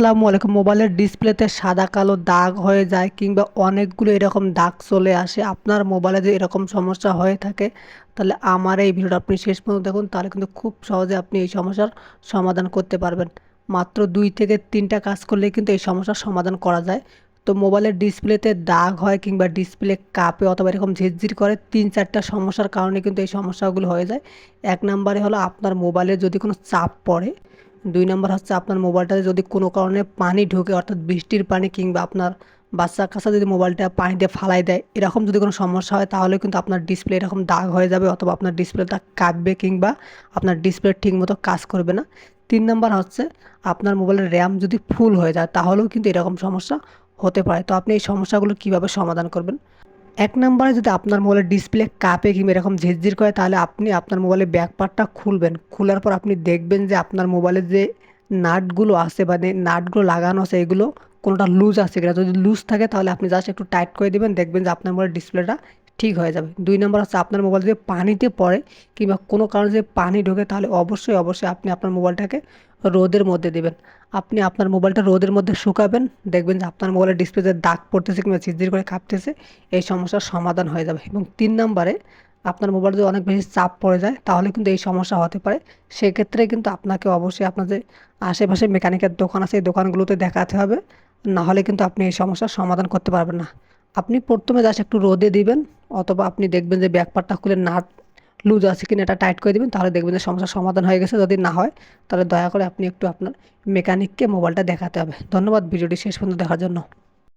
আসসালামু আলাইকুম। মোবাইলের ডিসপ্লেতে সাদা, কালো দাগ হয়ে যায় কিংবা অনেকগুলো এরকম দাগ চলে আসে। আপনার মোবাইলে যদি এরকম সমস্যা হয়ে থাকে, তাহলে আমার এই ভিডিওটা আপনি শেষ পর্যন্ত দেখুন, তাহলে কিন্তু খুব সহজে আপনি এই সমস্যার সমাধান করতে পারবেন। মাত্র দুই থেকে তিনটা কাজ করলে কিন্তু এই সমস্যার সমাধান করা যায়। তো মোবাইলের ডিসপ্লেতে দাগ হয় কিংবা ডিসপ্লে কাঁপে অথবা এরকম ঝিরঝির করে, তিন চারটা সমস্যার কারণে কিন্তু এই সমস্যাগুলো হয়ে যায়। এক নম্বরে হলো আপনার মোবাইলে যদি কোনো চাপ পড়ে দুই নম্বর হচ্ছে আপনার মোবাইলটাতে যদি কোনো কারণে পানি ঢোকে, অর্থাৎ বৃষ্টির পানি কিংবা আপনার বাচ্চা কাছে যদি মোবাইলটা পানিতে ফালাই দেয়, এরকম যদি কোনো সমস্যা হয়, তাহলে কিন্তু আপনার ডিসপ্লে এরকম দাগ হয়ে যাবে অথবা আপনার ডিসপ্লেটা কাঁপবে কিংবা আপনার ডিসপ্লে ঠিকমতো কাজ করবে না। তিন নম্বর হচ্ছে আপনার মোবাইলের র্যাম যদি ফুল হয়ে যায়, তাহলেও কিন্তু এরকম সমস্যা হতে পারে। তো আপনি এই সমস্যাগুলো কীভাবে সমাধান করবেন? এক নম্বরে যদি আপনার মোবাইলের ডিসপ্লে কাপে কিংবা এরকম ঝিরঝির করে, তাহলে আপনি আপনার মোবাইলের ব্যাকপারটা খুলবেন। খোলার পর আপনি দেখবেন যে আপনার মোবাইলের যে নাটগুলো আছে বা নাটগুলো লাগানো আছে, এগুলো কোনোটা লুজ আছে কিনা। যদি লুজ থাকে, তাহলে আপনি জাস্ট একটু টাইট করে দেবেন, দেখবেন যে আপনার মোবাইলের ডিসপ্লেটা ঠিক হয়ে যাবে। দুই নম্বর হচ্ছে আপনার মোবাইল যদি পানিতে পড়ে কিংবা কোনো কারণে যদি পানি ঢোকে তাহলে অবশ্যই অবশ্যই আপনি আপনার মোবাইলটাকে রোদের মধ্যে দেবেন। আপনি আপনার মোবাইলটা রোদের মধ্যে শুকাবেন, দেখবেন যে আপনার মোবাইলের ডিসপ্লেতে দাগ পড়তেছে কিংবা ঝিরঝির করে কাঁপতেছে, এই সমস্যার সমাধান হয়ে যাবে। এবং তিন নম্বরে আপনার মোবাইল যদি অনেক বেশি চাপ পড়ে যায়, তাহলে কিন্তু এই সমস্যা হতে পারে। সেক্ষেত্রে কিন্তু আপনাকে অবশ্যই আপনার যে আশেপাশে মেকানিকের দোকান আছে, এই দোকানগুলোতে দেখাতে হবে। না হলে কিন্তু আপনি এই সমস্যার সমাধান করতে পারবেন না। আপনি প্রথমে জাস্ট একটু রোদে দিবেন অথবা আপনি দেখবেন যে ব্যাকপারটা খুলে নাট লুজ আছে কিনা এটা টাইট করে দেবেন, তাহলে দেখবেন যে সমস্যার সমাধান হয়ে গেছে। যদি না হয়, তাহলে দয়া করে আপনি একটু আপনার মেকানিককে মোবাইলটা দেখাতে হবে। ধন্যবাদ, ভিডিওটি শেষ পর্যন্ত দেখার জন্য।